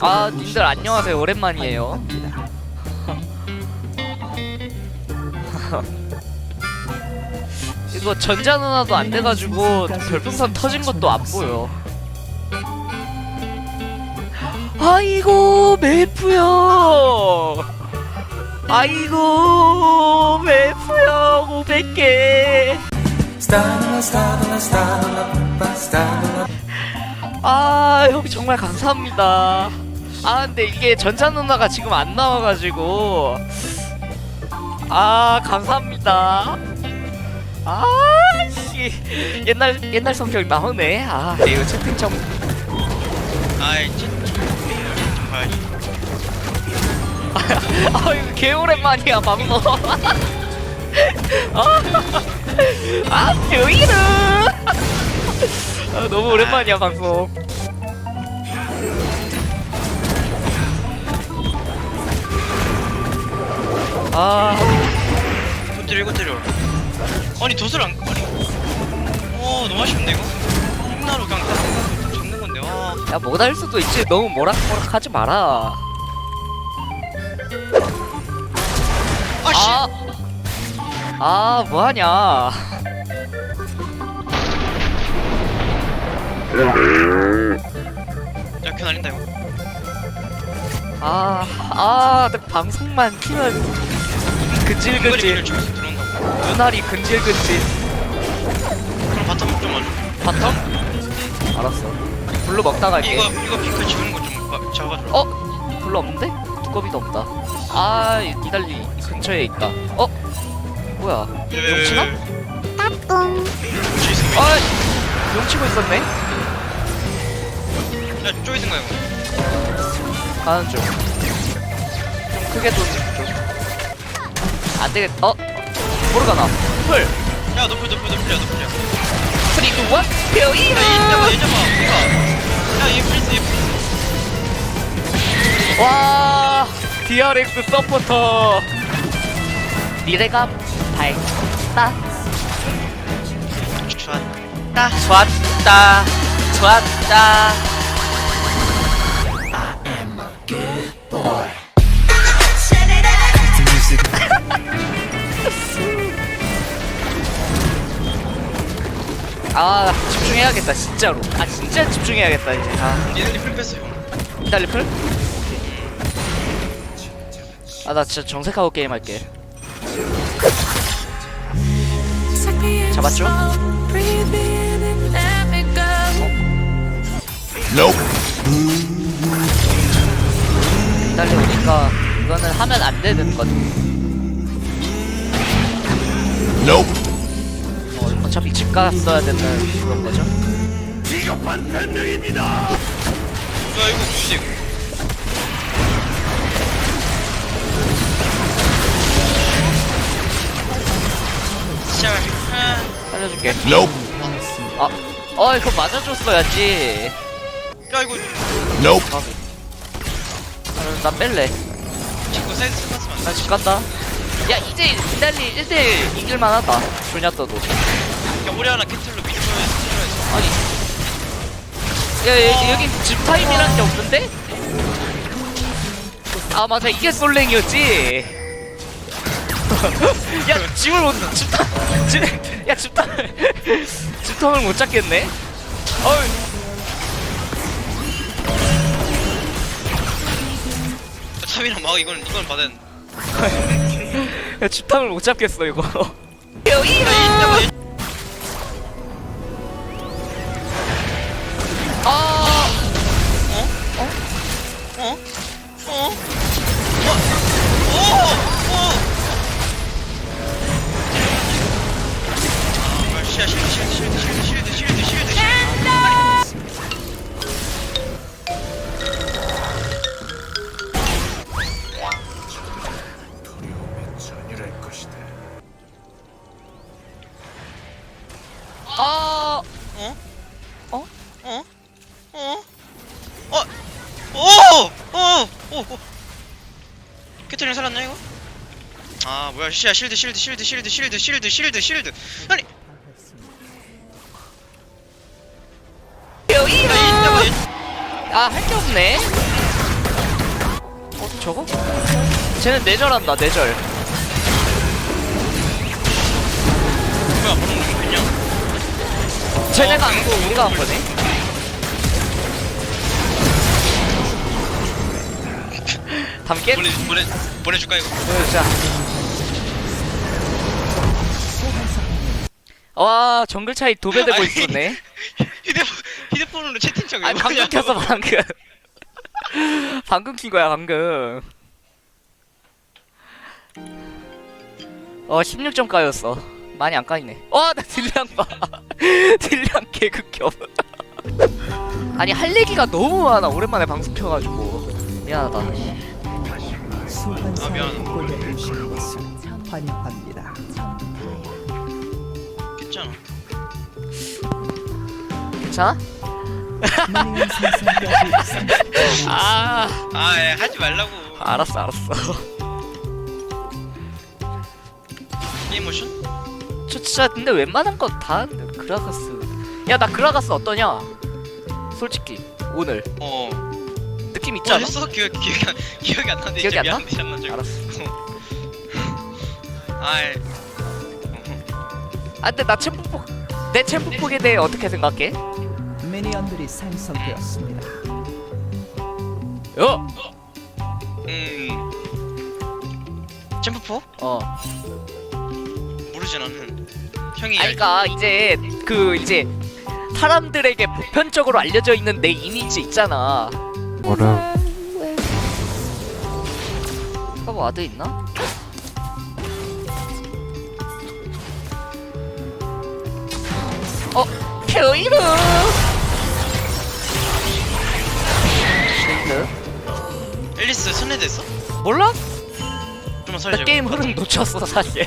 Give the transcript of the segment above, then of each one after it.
아 님들 안녕하세요. 오랜만이에요. 이거 전자 누나도 안 돼가지고 별풍선 터진 것도 안 보여. 아이고 매프요. 아이고 매프요. 500개 아, 형 정말 감사합니다. 아, 근데 이게 전자 누나가 지금 안 나와가지고. 아, 감사합니다. 아, 씨. 옛날, 옛날 성격 나오네. 아, 네, 이거 채팅창. 아이 진짜 봐야지 아, 이거 개 오랜만이야, 방송. 아, 아, 뷰이르. 아, 너무 오랜만이야, 방송. 아. 이거 때려 이거 때려 아니 도술 안 아니. 어 너무 아쉽네 이거. 힘나로 그냥 다 잡는 건데 와. 야 못할 수도 있지. 너무 모락모락 하지 마라. 아씨. 아, 아 뭐하냐 약간 아닌다 이거 아, 아, 내 방송만 키면 이거리 근질근질 밀을 주면서 들어온다고 눈알이 근질근질 그럼 바텀 좀 와줘 바텀? 알았어 블루 먹다 갈게 이거 이거 핑크 지우는 거좀 잡아줘 어? 블루 없는데? 두꺼비도 없다 아 니달리 이 근처에 있다 어? 뭐야 용치나? 용치 있으면 아 용치고 있었네? 야 쪼이든가 이거 가는 중. 좀 크게 중. 안 되겠. 어? 모르가나. 풀. 야 높여 높여 높여 높여 3, 2, 1. 표이. 야 얘잡아 이거 야얘 프린스 얘 프린스 와. DRX 서포터. 미래가 밝다. 좋았다 좋았다. 좋았다. 아 집중해야겠다 진짜로. 아 진짜 집중해야겠다 이제. 아. 얘들이 풀 뺐어 형 이달리 풀? 아나 진짜 정색하고 게임 할게. 잡았죠? 이 달리 오니까 이거는 하면 안 되는 것. 어, 어차피 집 갔어야 되는 그런 거죠? 야 이거 누구지 이거 아, 살려줄게. 아, 어 이거 맞아줬어야지. 야 이거 아, 나 뺄래. 친구 사이즈 스났으면 나집 간다. 야 이제 이달리 1대1 이길만 하다. 조냐 떠도. 야 우리 하나 캐틀로 밀어야지 밀어야지 아니. 야, 야 여기 집 타임이란 게 없는데? 아 맞아. 이게 솔랭이었지. 야 집을 못 집탐 집, 야 집탐 집탐을 못 잡겠네. 어이 집탐이랑 마우 이건 이건 받은. 집탐을 못 잡겠어 이거. 아, 어? 어? 어? 어? 어? 오! 오! 아, 시야, 시야, 시야, 시야, 시야. 캐틀린 살았나 이거? 아 뭐야. 씨야 실드 실드 실드 실드 실드 실드 실드 실드. 아니! 얘- 아할 게 없네. 저거? 쟤는 내절한다 내절. 뭐야 바로 누구냐 쟤네가 아니고 우리가 한 거네 담게? 보내 보내 보내줄까 이거? 보여주자. 와 정글 차이 도배되고 아니, 있었네. 휴대폰 휴대폰으로 채팅창 아니 방금 켰어 방금. 방금 킨 거야 방금. 어 16점 까였어. 많이 안 까이네. 어나 딜량 봐. 딜량 개극혐. 아니 할 얘기가 너무 많아. 오랜만에 방송 켜가지고. 미안하다 아, 소환사를 미안. 보내주신 것을 환영합니다. 괜찮아. 괜찮아? 30분 아 아 예 하지 말라고. 알았어 알았어. 게임 모션? 저 진짜 근데 웬만한 거다 그라가스. 야 나 그라가스 어떠냐? 솔직히 오늘. 어 뭐 않아? 했어 기억 기억이 안 기억이 안 나는데 기억이 안 나? 미안한데 안 나죠 알았어 아예 아 근데 나 챔프폭 내 챔프폭에 대해 어떻게 생각해? 미니언들이 생성되었습니다. 어? 음 챔프포 어 모르지 나는 형이 아니 그니까 이제 그 이제 사람들에게 보편적으로 알려져 있는 내 이미지 있잖아 뭐라 하고 와드 있나? 어? 케이르 쉐이드? 앨리스 선회됐어? 몰라? 좀만 나 설정 게임 흐름 놓쳤어 사실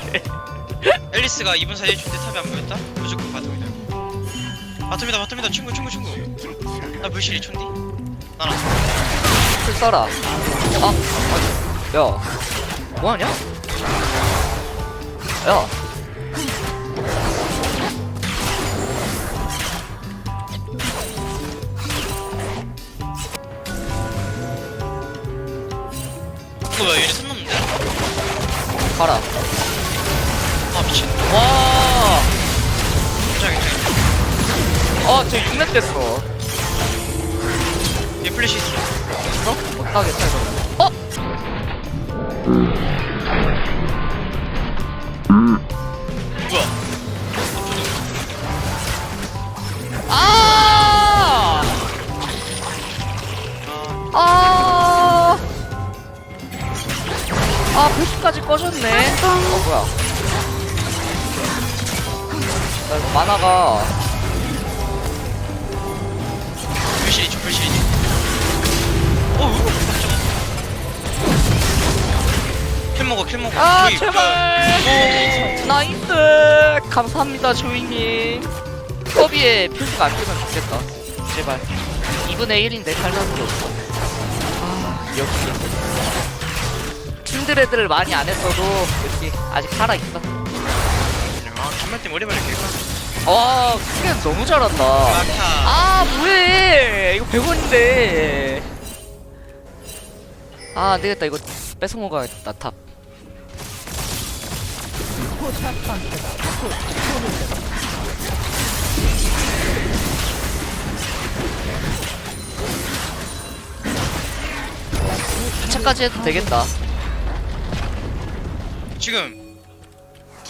앨리스가 2분 사이에 준대 탑이 안 보였다? 무조건 바텀이다 바텀이다 바텀이다 친구 친구 친구 나 물실 2촌디? 나나 풀 써라 아, 아, 야 뭐하냐? 야 이거 뭐야 얘네 손 넘는데? 가라 아 미친 와 괜찮아 괜찮아 어, 저 6렙 됐어. 얘 플래시 있어 어? 못하겠다, 이거. 어? 뭐야 아! 아 아! 아, 표시까지 꺼졌네. 어, 뭐야. 나 이거 만화가. 물실 2촌 물실 2촌 어이 먹어 킬 먹어 아, 저기, 제발! 저- 나이스! 감사합니다, 조이님. 서비에 표시가 안 뜨면 좋겠다. 제발. 2분의 1인데 칼나는 게 없어. 아, 역시. 킨드레드를 많이 안 했어도 역시 아직 살아있어. 아 머리 말려 킬까 와, 크게 너무 잘한다. 막타 아, 뭐해! 이거 100원인데. 아, 안 되겠다. 이거 뺏어먹어야겠다, 탑. 차까지 해도 되겠다. 지금.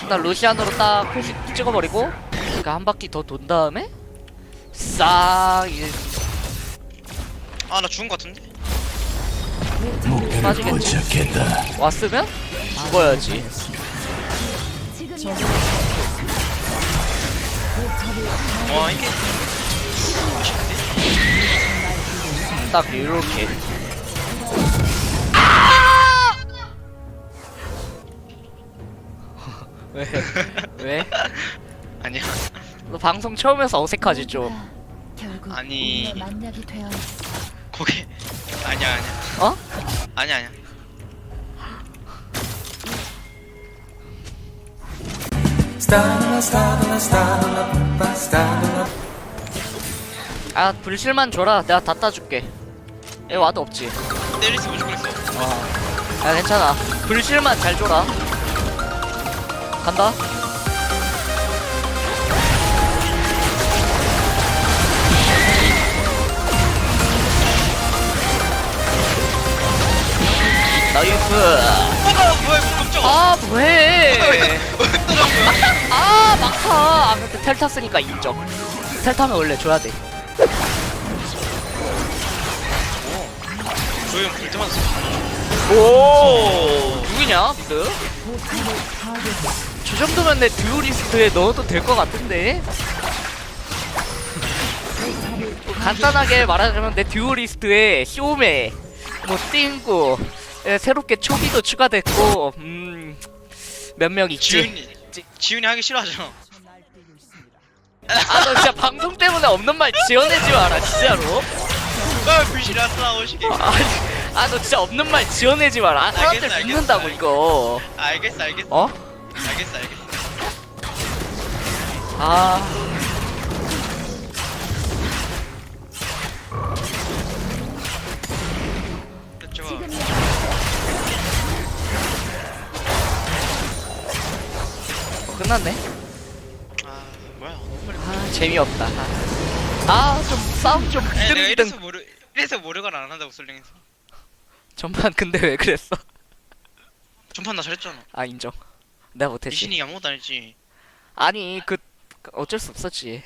나 루시안으로 딱 표시 찍어버리고 그한 바퀴 더 돈 다음에 싹 이제. 아 나 죽은 거 같은데? 빠지겠지 왔으면 죽어야지 와 이게 아쉽네 딱 이렇게 아! 왜? 왜? 아니야 너 방송 처음에서 어색하지 좀 결국 아니. 운명의 만나게 되어 거기 아니야 아니야 어? 아니야 아니야 아 불실만 줘라. 내가 다 따줄게. 얘 와도 없지. 앨리스 무조건 있어. 어. 야 괜찮아. 불실만 잘 줘라. 간다 나이스 아 뭐야 깜짝아 아 거야? 아 막타. 아 근데 텔 탔으니까 인정. 텔 타면 원래 줘야 돼. 조용 불 때마다 오! 누구냐 미드? 저 정도면 내 듀오리스트에 넣어도 될 것 같은데? 뭐 간단하게 말하자면 내 듀오리스트에 쇼메 뭐 띵구 예, 새롭게 초비도 추가됐고 음 몇 명 있지? 지훈이 지- 지훈이 하기 싫어하죠. 아 너 진짜 방송 때문에 없는 말 지어내지 마라 진짜로. 아 불실이 왔어 오시게. 아 너 진짜 없는 말 지어내지 마라. 아 사람들 알겠어, 알겠어. 이거. 알겠어 알겠어. 어? 알겠어 알겠어. 아 끝났네? 아 뭐야. 너무 빨리 아 재미없다. 아 좀 싸움 좀 아니 내가 비등비등 이래서 모르 이래서 모르거나 안 한다고 솔랭에서. 전반 근데 왜 그랬어? 전판 나 잘했잖아. 아 인정. 내가 못했지. 리신이 아무것도 안 했지. 아니 그 어쩔 수 없었지